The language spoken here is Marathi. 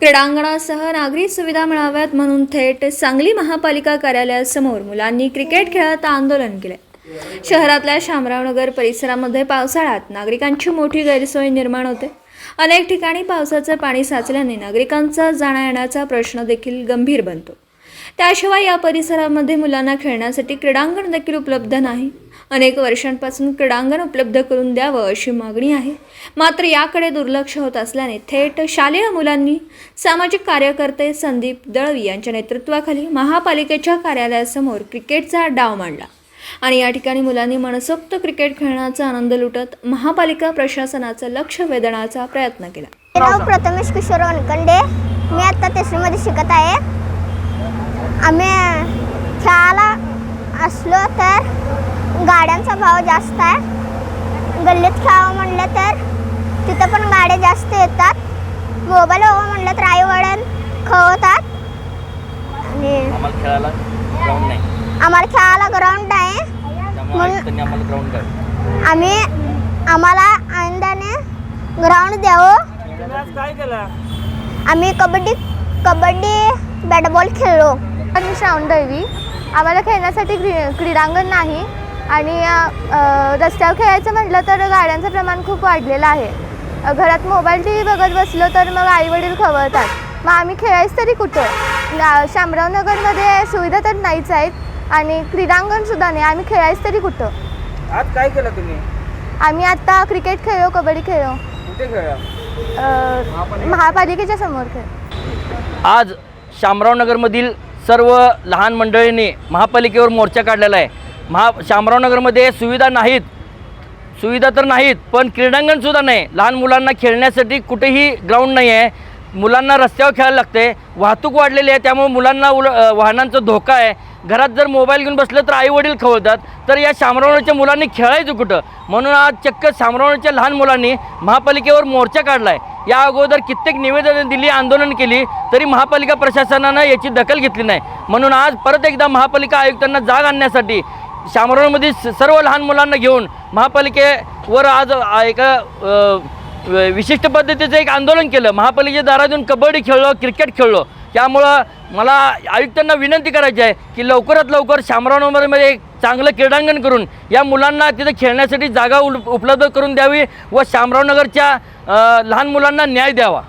क्रीडांगणासह नागरी सुविधा मिळाव्यात म्हणून थेट सांगली महापालिका कार्यालयासमोर मुलांनी क्रिकेट खेळत आंदोलन केले. शहरातल्या शामरावनगर परिसरामध्ये पावसाळ्यात नागरिकांची मोठी गैरसोय निर्माण होते. अनेक ठिकाणी पावसाचं पाणी साचल्याने नागरिकांचा जाण्या येण्याचा प्रश्न देखील गंभीर बनतो. त्याशिवाय या परिसरामध्ये मुलांना खेळण्यासाठी क्रीडांगण देखील उपलब्ध नाही. अनेक वर्षांपासून क्रीडांगण उपलब्ध करून द्यावं अशी मागणी आहे. मात्र याकडे दुर्लक्ष होत असल्याने थेट शालेय मुलांनी सामाजिक कार्यकर्ते संदीप दळवी यांच्या नेतृत्वाखाली महापालिकेच्या कार्यालयासमोर क्रिकेटचा डाव मांडला आणि या ठिकाणी मुलांनी मनसोक्त क्रिकेट खेळण्याचा आनंद लुटत महापालिका प्रशासनाचं लक्ष वेधण्याचा प्रयत्न केला. नाव प्रथमेश किशोर वनकंडे. मी आता तिसरीमध्ये शिकत आहे. आम्ही खेळायला असलो तर गाड्यांचा भाव जास्त आहे. गल्लीत खेळावं म्हणलं तर तिथं पण गाड्या जास्त येतात. मोबाईल हवं म्हणलं तर आई वडील खवतात आणि आम्हाला खेळायला ग्राउंड आहे म्हणून- आम्ही आम्हाला आनंदाने ग्राउंड द्यावं. काय केलं आम्ही कबड्डी कबड्डी बॅट बॉल खेळलो श्रावण दळवी आम्हाला खेळण्यासाठी क्री क्रीडांगण नाही. आणि रस्त्यावर खेळायचं म्हटलं तर गाड्यांचं प्रमाण खूप वाढलेलं आहे. घरात मोबाईल टी व्ही बघत बसलो तर मग आईवडील खवळतात. मग आम्ही खेळायचं तरी कुठं? गा- शामरावनगरमध्ये सुविधा तर नाहीच आहेत आणि क्रीडांगणसुद्धा नाही. आम्ही खेळायचं तरी कुठं? आज काय केलं तुम्ही? आम्ही आत्ता क्रिकेट खेळलो कबड्डी खेळलो. कुठे खेळला? अ, महापालिकेच्या समोर खेळ. आज शामरावनगरमधील सर्व लहान मंडळींनी महापालिकेवर मोर्चा काढलेला आहे. महा शामरावनगरमध्ये सुविधा नाहीत. सुविधा तर नाहीत पण क्रीडांगणसुद्धा नाही. लहान मुलांना खेळण्यासाठी कुठेही ग्राउंड नाही आहे. मुलांना रस्त्यावर खेळायला लागते. वाहतूक वाढलेली आहे त्यामुळे मुलांना उल वाहनांचा धोका आहे. घरात जर मोबाईल घेऊन बसलं तर आईवडील खवळतात. तर या शामरावण्याच्या मुलांनी खेळायचं कुठं? म्हणून आज चक्क शामरावण्याच्या लहान मुलांनी महापालिकेवर मोर्चा काढला आहे या अगोदर कित्येक निवेदनं दिली आंदोलन केली तरी महापालिका प्रशासनानं याची दखल घेतली नाही. म्हणून आज परत एकदा महापालिका आयुक्तांना जाग आणण्यासाठी शामरावमध्ये सर्व लहान मुलांना घेऊन महापालिकेवर आज एका विशिष्ट पद्धतीचं एक आंदोलन केलं. महापालिकेच्या दारातून कबड्डी खेळलो क्रिकेट खेळलो. त्यामुळं मला आयुक्तांना विनंती करायची आहे की लवकरात लवकर शामरावनगरमध्ये एक चांगलं क्रीडांगण करून या मुलांना तिथं खेळण्यासाठी जागा उपलब्ध करून द्यावी व शामरावनगरच्या लहान मुलांना न्याय द्यावा.